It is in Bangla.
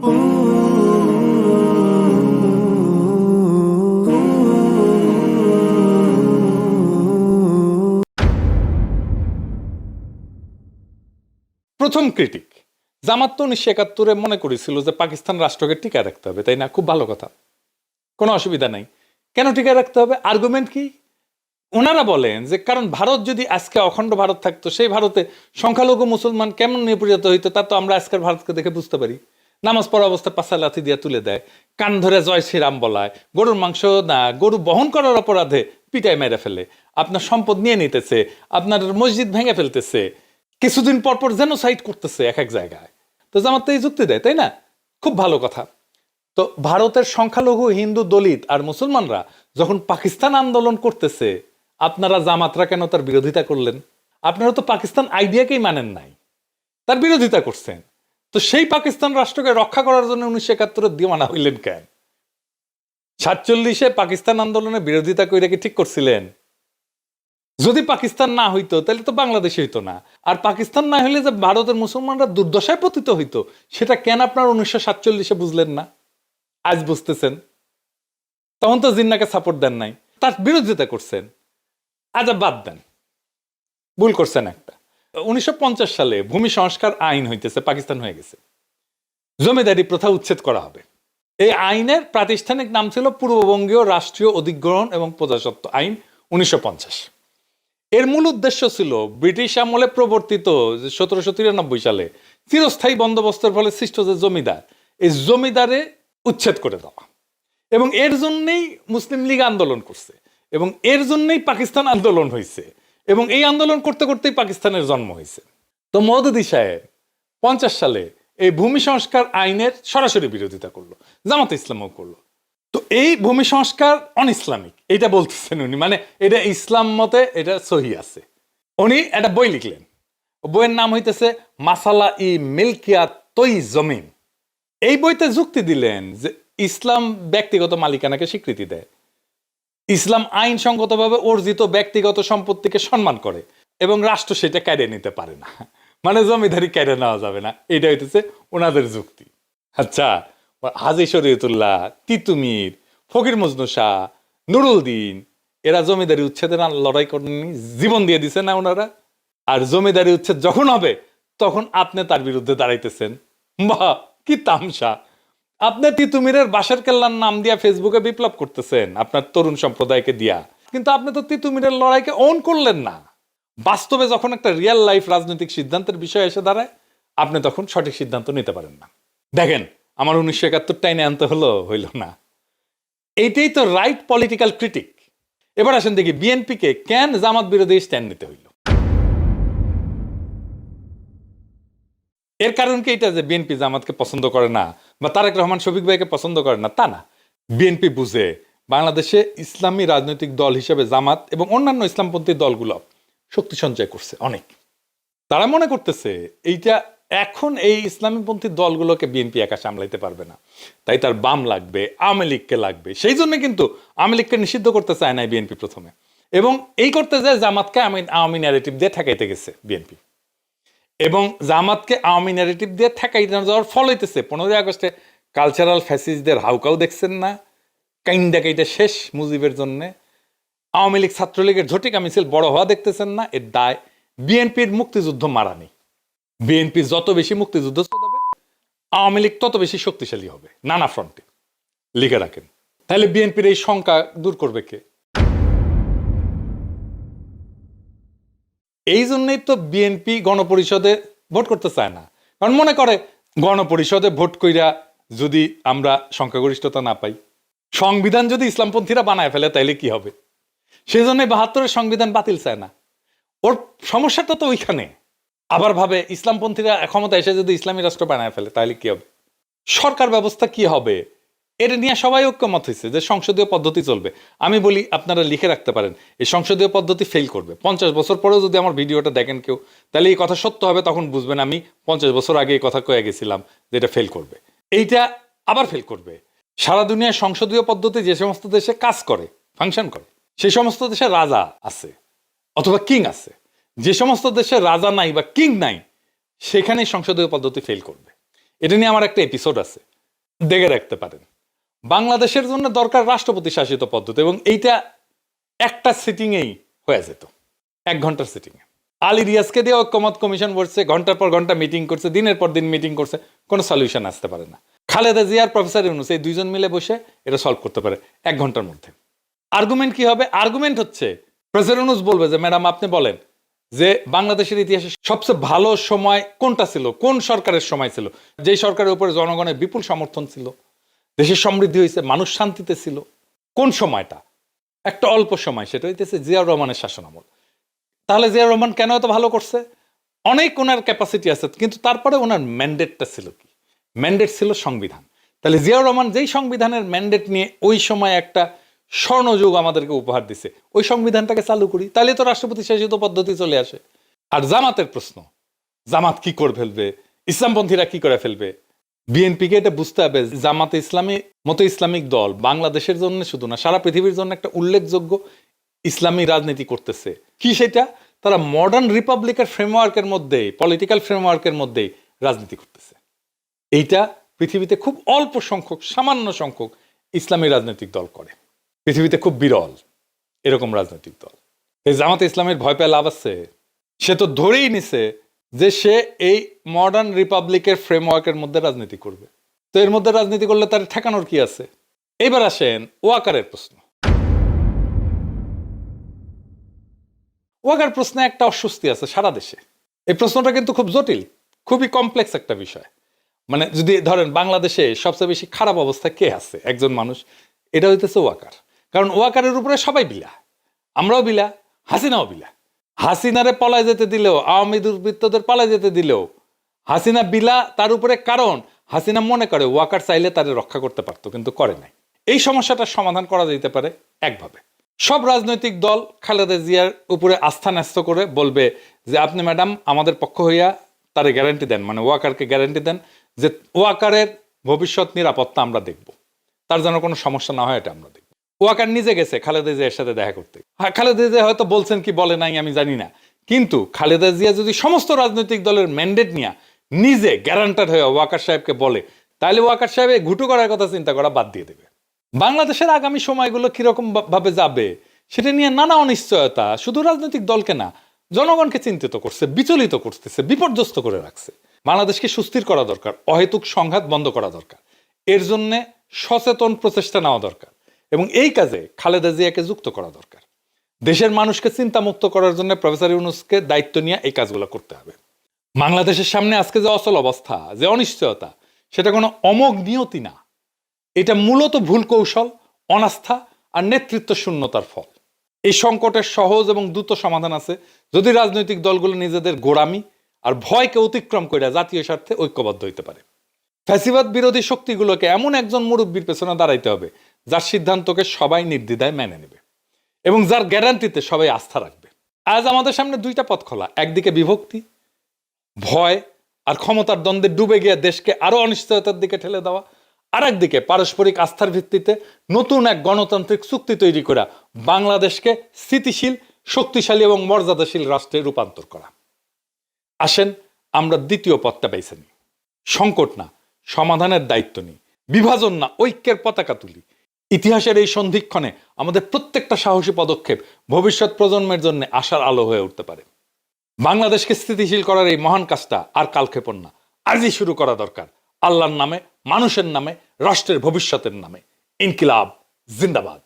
প্রথম ক্রিটিক জামাত তো উনিশশো একাত্তরে মনে করেছিল যে পাকিস্তান রাষ্ট্রকে টিকা রাখতে হবে, তাই না? খুব ভালো কথা। কোনো অসুবিধা নাই। কেন টিকা রাখতে হবে? আর্গুমেন্ট কি? ওনারা বলেন যে কারণ ভারত যদি আজকে অখণ্ড ভারত থাকতো, সেই ভারতে সংখ্যালঘু মুসলমান কেমন নিপীড়িত হইতো তা তো আমরা আজকের ভারতকে দেখে বুঝতে পারি। নামাজ পড়া অবস্থা পাশা লাথি দিয়ে তুলে দেয়। কান ধরে জয় শ্রীরাম বলায়, গরুর মাংস না, গরু বহন করার অপরাধে পিটায় মেরে ফেলে। আপনার সম্পদ নিয়ে নিতেছে, আপনার মসজিদ ভেঙে ফেলতেছে। কিছুদিন পর পর যেন সাইড করতেছে এক এক জায়গায়। তো জামাত এই যুক্তি দেয়, তাই না? খুব ভালো কথা। তো ভারতের সংখ্যালঘু হিন্দু দলিত আর মুসলমানরা যখন পাকিস্তান আন্দোলন করতেছে, আপনারা জামাতরা কেন তার বিরোধিতা করলেন? আপনারা তো পাকিস্তান আইডিয়াকেই মানেন নাই। তার বিরোধিতা করছেন। তো সেই পাকিস্তান রাষ্ট্রকে রক্ষা করার জন্য উনিশশো একাত্তরে দিওয়ানা হইলেন কেন? সাতচল্লিশে পাকিস্তান আন্দোলনের বিরোধিতা করে কি ঠিক করছিলেন? যদি পাকিস্তান না হইতো, তাহলে তো বাংলাদেশ হইতো না। আর পাকিস্তান না হলে যে ভারতের মুসলমানরা দুর্দশায় পতিত হইতো, সেটা কেন আপনার উনিশশো সাতচল্লিশে বুঝলেন না? আজ বুঝতেছেন। তখন তো জিন্নাকে সাপোর্ট দেন নাই। তার বিরোধিতা করছেন। আজ আর বাদ দেন। ভুল করছেন একটা। উনিশশো পঞ্চাশ সালে ভূমি সংস্কার আইন হইতেছে, পাকিস্তান হয়ে গেছে। জমিদারি প্রথা উচ্ছেদ করা হবে। এই আইনের প্রাতিষ্ঠানিক নাম ছিল পূর্ববঙ্গীয় রাষ্ট্রীয় অধিগ্রহণ এবং প্রজাসত্ব আইন উনিশশো এর মূল উদ্দেশ্য ছিল ব্রিটিশ আমলে প্রবর্তিত সতেরোশো তিরানব্বই সালে চিরস্থায়ী বন্দোবস্তের ফলে সৃষ্ট যে জমিদার, এই জমিদারে উচ্ছেদ করে দেওয়া। এবং এর জন্যেই মুসলিম লীগ আন্দোলন করছে এবং এর জন্যই পাকিস্তান আন্দোলন হয়েছে এবং এই আন্দোলন করতে করতেই পাকিস্তানের জন্ম হয়েছে। তো মদদি সাহেব পঞ্চাশ সালে এই ভূমি সংস্কার আইনের সরাসরি বিরোধিতা করল, জামাত ইসলামও করল। তো এই ভূমি সংস্কার অন ইসলামিক এটা বলতেছেন উনি মানে এটা ইসলাম মতে এটা সহি আছে। উনি একটা বই লিখলেন, বইয়ের নাম হইতেছে মাসালা ই মিল্কিয়া তৈ জমিন। এই বইতে যুক্তি দিলেন যে ইসলাম ব্যক্তিগত মালিকানাকে স্বীকৃতি দেয়। ইসলাম আইনসঙ্গতভাবে অর্জিত ব্যক্তিগত সম্পত্তিকে সম্মান করে এবং রাষ্ট্র সেটা কেড়ে নিতে পারে না। মানে জমিদারি কেড়ে নেওয়া যাবে না। এটা হইতেছে ওনাদের যুক্তি। আচ্ছা হাজি শরীয়তুল্লাহ, তিতুমির, ফকির মজনু শাহ, নুরুল দিন, এরা জমিদারি উচ্ছেদের না লড়াই করেননি? জীবন দিয়ে দিছে না ওনারা? আর জমিদারি উচ্ছেদ যখন হবে, তখন আপনি তার বিরুদ্ধে দাঁড়াইতেছেন। বাহ, কি তামসা। আপনি তিতুমিরের বাসার কেল্লার নাম দিয়া ফেসবুকে বিপ্লব করতেছেন, আপনার তরুণ সম্প্রদায়কে দিয়া। কিন্তু আপনি তো তিতুমিরের লড়াইকে অন করলেন না। বাস্তবে যখন একটা রিয়েল লাইফ রাজনৈতিক সিদ্ধান্তের বিষয় এসে দাঁড়ায়, আপনি তখন সঠিক সিদ্ধান্ত নিতে পারেন না। দেখেন, আমার উনিশশো একাত্তর টাইনে আনতে হলো, হইল না। এইটাই তো রাইট পলিটিক্যাল ক্রিটিক এবার আসেন দেখি বিএনপিকে কেন জামাত বিরোধী স্ট্যান্ড নিতে হইল? এর কারণ কি এটা যে বিএনপি জামাতকে পছন্দ করে না? বা তারেক রহমান শফিক ভাইকে পছন্দ করে না, তা না। বিএনপি বুঝে বাংলাদেশে ইসলামী রাজনৈতিক দল হিসেবে জামাত এবং অন্যান্য ইসলামপন্থী দলগুলো শক্তি সঞ্চয় করছে, অনেক। তারা মনে করতেছে এইটা এখন এই ইসলামীপন্থী দলগুলোকে বিএনপি একা সামলাইতে পারবে না। তাই তার বাম লাগবে, আওয়ামী লীগকে লাগবে, সেই জন্য কিন্তু আওয়ামী লীগকে নিষিদ্ধ করতে চায় না বিএনপি প্রথমে। এবং এই করতে যায় জামাতকে আওয়ামী ন্যারেটিভ দিয়ে ঠেকাইতে গেছে বিএনপি। এবং জামাতকে আওয়ামী ন্যারেটিভ দিয়ে ঠেকাইতে না যাওয়ার ফল হইতেছে। পনেরোই আগস্টে কালচারাল ফ্যাসিসদের হাউকাও দেখছেন না? কাইন্ডা কাইটা শেষ মুজিবের জন্যে। আওয়ামী লীগ ছাত্রলীগের ঝটিকা মিছিল বড় হওয়া দেখতেছেন না? এর দায় বিএনপির মুক্তিযুদ্ধ মারা নেই বিএনপি যত বেশি মুক্তিযুদ্ধ হবে আওয়ামী লীগ তত বেশি শক্তিশালী হবে। নানা ফ্রন্টে লিখে রাখেন। তাহলে বিএনপির এই শঙ্কা দূর করবে কে? এই জন্যই তো বিএনপি গণপরিষদে ভোট করতে চায় না। কারণ মনে করে, গণপরিষদে ভোট কইরা যদি আমরা সংখ্যাগরিষ্ঠতা না পাই, সংবিধান যদি ইসলামপন্থীরা বানায় ফেলে, তাইলে কি হবে? সেই জন্য বাহাত্তরের সংবিধান বাতিল চায় না। ওর সমস্যাটা তো ওইখানে। আবার ভাবে, ইসলামপন্থীরা ক্ষমতা এসে যদি ইসলামী রাষ্ট্র বানায় ফেলে তাহলে কি হবে? সরকার ব্যবস্থা কি হবে? এটা নিয়ে সবাই ঐক্যমত হয়েছে যে সংসদীয় পদ্ধতি চলবে। আমি বলি আপনারা লিখে রাখতে পারেন, এই সংসদীয় পদ্ধতি ফেল করবে। পঞ্চাশ বছর পরেও যদি আমার ভিডিওটা দেখেন কেউ, তাহলে এই কথা সত্য হবে, তখন বুঝবেন আমি পঞ্চাশ বছর আগে এই কথা কয়ে গেছিলাম যে এটা ফেল করবে। এইটা আবার ফেল করবে। সারা দুনিয়ায় সংসদীয় পদ্ধতি যে সমস্ত দেশে কাজ করে ফাংশন করে সে সমস্ত দেশে রাজা আছে অথবা কিং আছে। যে সমস্ত দেশে রাজা নাই বা কিং নাই, সেখানেই সংসদীয় পদ্ধতি ফেল করবে। এটা নিয়ে আমার একটা এপিসোড আছে, দেখে রাখতে পারেন। বাংলাদেশের জন্য দরকার রাষ্ট্রপতি শাসিত পদ্ধতি এবং এইটা একটা সিটিংয়েই হয়ে যেত, এক ঘণ্টার সিটিংয়ে আলী রিয়াজকে দিয়ে ঐক্যমত কমিশন বসছে, ঘণ্টার পর ঘণ্টা মিটিং করছে, দিনের পর দিন মিটিং করছে, কোনো সলিউশন আসতে পারে না। খালেদা জিয়ার প্রফেসর ইউনুস এই দুইজন মিলে বসে এটা সলভ করতে পারে এক ঘণ্টার মধ্যে। আর্গুমেন্ট কি হবে? আর্গুমেন্ট হচ্ছে, প্রফেসর ইউনুস বলবে যে ম্যাডাম আপনি বলেন যে বাংলাদেশের ইতিহাসে সবচেয়ে ভালো সময় কোনটা ছিল? কোন সরকারের সময় ছিল? যেই সরকারের উপরে জনগণের বিপুল সমর্থন ছিল। দেশের সমৃদ্ধি হয়েছে মানুষ শান্তিতে ছিল। কোন সময়টা? একটা অল্প সময়, সেটা হইতেছে জিয়াউর রহমানের শাসনামল। তাহলে জিয়াউর রহমান কেন এত ভালো করছে? অনেক ওনার ক্যাপাসিটি আছে, কিন্তু তারপরে ওনার ম্যান্ডেটটা ছিল কি? ম্যান্ডেট ছিল সংবিধান। তাহলে জিয়াউর রহমান যেই সংবিধানের ম্যান্ডেট নিয়ে ওই সময় একটা স্বর্ণযুগ আমাদেরকে উপহার দিছে, ওই সংবিধানটাকে চালু করি, তাহলে তো রাষ্ট্রপতি শাসিত পদ্ধতি চলে আসে। আর জামাতের প্রশ্ন, জামাত কি করে ফেলবে? ইসলামপন্থীরা কি করে ফেলবে? বিএনপিকে এটা বুঝতে হবে, জামাতে ইসলামী, মতো ইসলামিক দল বাংলাদেশের জন্য শুধু না, সারা পৃথিবীর জন্য একটা উল্লেখযোগ্য ইসলামী রাজনীতি করতেছে। কি সেটা? তারা মডার্ন রিপাবলিকের ফ্রেমওয়ার্কের মধ্যেই পলিটিক্যাল ফ্রেমওয়ার্কের মধ্যেই রাজনীতি করতেছে। এইটা পৃথিবীতে খুব অল্প সংখ্যক, সামান্য সংখ্যক ইসলামী রাজনৈতিক দল করে। পৃথিবীতে খুব বিরল এরকম রাজনৈতিক দল। এই জামাতে ইসলামের ভয় পেয়ে লাভ আছে। সে তো ধরেই নিছে যে সে এই মডার্ন রিপাবলিকের ফ্রেমওয়ার্কের মধ্যে রাজনীতি করবে। তো এর মধ্যে রাজনীতি করলে তার ঠেকানোর কি আছে? এবার আসেন ওয়াকারের প্রশ্ন। ওয়াকার প্রশ্নে একটা অস্বস্তি আছে সারা দেশে। এই প্রশ্নটা কিন্তু খুব জটিল, খুবই কমপ্লেক্স একটা বিষয়। মানে যদি ধরেন বাংলাদেশে সবচেয়ে বেশি খারাপ অবস্থা কে আছে? একজন মানুষ, এটা হইতেছে ওয়াকার। কারণ ওয়াকারের উপরে সবাই বিলা। আমরাও বিলা, হাসিনাও বিলা। হাসিনারে পলায় যেতে দিলেও, আওয়ামী দুর্বৃত্তদের পালায় যেতে দিলেও, হাসিনা বিলা তার উপরে কারণ, হাসিনা মনে করে ওয়াকার চাইলে তারে রক্ষা করতে পারতো, কিন্তু করে নাই। এই সমস্যাটার সমাধান করা যেতে পারে একভাবে। সব রাজনৈতিক দল খালেদা জিয়ার উপরে আস্থা ন্যস্ত করে বলবে যে, আপনি ম্যাডাম, আমাদের পক্ষ হইয়া তারে গ্যারান্টি দেন মানে ওয়াকারকে গ্যারান্টি দেন যে, ওয়াকারের ভবিষ্যৎ নিরাপত্তা আমরা দেখব। তার যেন কোনো সমস্যা না হয়, এটা আমরা দেখব। ওয়াকার নিজে গেছে খালেদা জিয়ার সাথে দেখা করতে। খালেদা জিয়া হয়তো বলছেন কি বলে নাই আমি জানি না। কিন্তু খালেদা জিয়া যদি সমস্ত রাজনৈতিক দলের ম্যান্ডেট নিয়ে নিজে গ্যারান্টার হয়ে ওয়াকার সাহেবকে বলে, তাহলে ওয়াকার সাহেব ঘুটু করার কথা চিন্তা করা বাদ দিয়ে দেবে। বাংলাদেশের আগামী সময়গুলো কীরকম ভাবে যাবে, সেটা নিয়ে নানা অনিশ্চয়তা শুধু রাজনৈতিক দলকে না, জনগণকে চিন্তিত করছে, বিচলিত করতেছে, বিপর্যস্ত করে রাখছে। বাংলাদেশকে সুস্থির করা দরকার, অহেতুক সংঘাত বন্ধ করা দরকার। এর জন্য সচেতন প্রচেষ্টা নেওয়া দরকার। এবং এই কাজে খালেদা জিয়াকে যুক্ত করা দরকার। দেশের মানুষকে চিন্তামুক্ত করার জন্য প্রফেসর ইউনুসকে দায়িত্ব নিয়ে এই কাজগুলো করতে হবে। বাংলাদেশের সামনে আজকে যে অচল অবস্থা, যে অনিশ্চয়তা, সেটা কোনো অমোঘ নিয়তি না। এটা মূলত ভুল কৌশল, অনাস্থা আর নেতৃত্ব শূন্যতার ফল। এই সংকটের সহজ এবং দ্রুত সমাধান আছে যদি রাজনৈতিক দলগুলো নিজেদের গোড়ামি আর ভয়কে অতিক্রম করে জাতীয় স্বার্থে ঐক্যবদ্ধ হইতে পারে। ফ্যাসিবাদ বিরোধী শক্তিগুলোকে এমন একজন মুরব্বীর পেছনে দাঁড়াইতে হবে যার সিদ্ধান্তকে সবাই নির্দ্বিধায় মেনে নেবে এবং যার গ্যারান্টিতে সবাই আস্থা রাখবে। আজ আমাদের সামনে দুইটা পথ খোলা, একদিকে বিভক্তি, ভয় আর ক্ষমতার দ্বন্দ্বে ডুবে গিয়ে দেশকে আরও অনিশ্চয়তার দিকে ঠেলে দেওয়া আর একদিকে পারস্পরিক আস্থার ভিত্তিতে নতুন এক গণতান্ত্রিক চুক্তি তৈরি করা বাংলাদেশকে স্থিতিশীল, শক্তিশালী এবং মর্যাদাশীল রাষ্ট্রে রূপান্তর করা। আসেন, আমরা দ্বিতীয় পথটা নিই। সংকট না, সমাধানের দায়িত্ব নিই। বিভাজন না, ঐক্যের পতাকা তুলি। ইতিহাসের এই সন্ধিক্ষণে আমাদের প্রত্যেকটা সাহসী পদক্ষেপ ভবিষ্যৎ প্রজন্মের জন্য আশার আলো হয়ে উঠতে পারে। বাংলাদেশকে স্থিতিশীল করার এই মহান কাজটা আর কালক্ষেপণ না। আজই শুরু করা দরকার। আল্লাহর নামে, মানুষের নামে, রাষ্ট্রের ভবিষ্যতের নামে। ইনকিলাব, জিন্দাবাদ।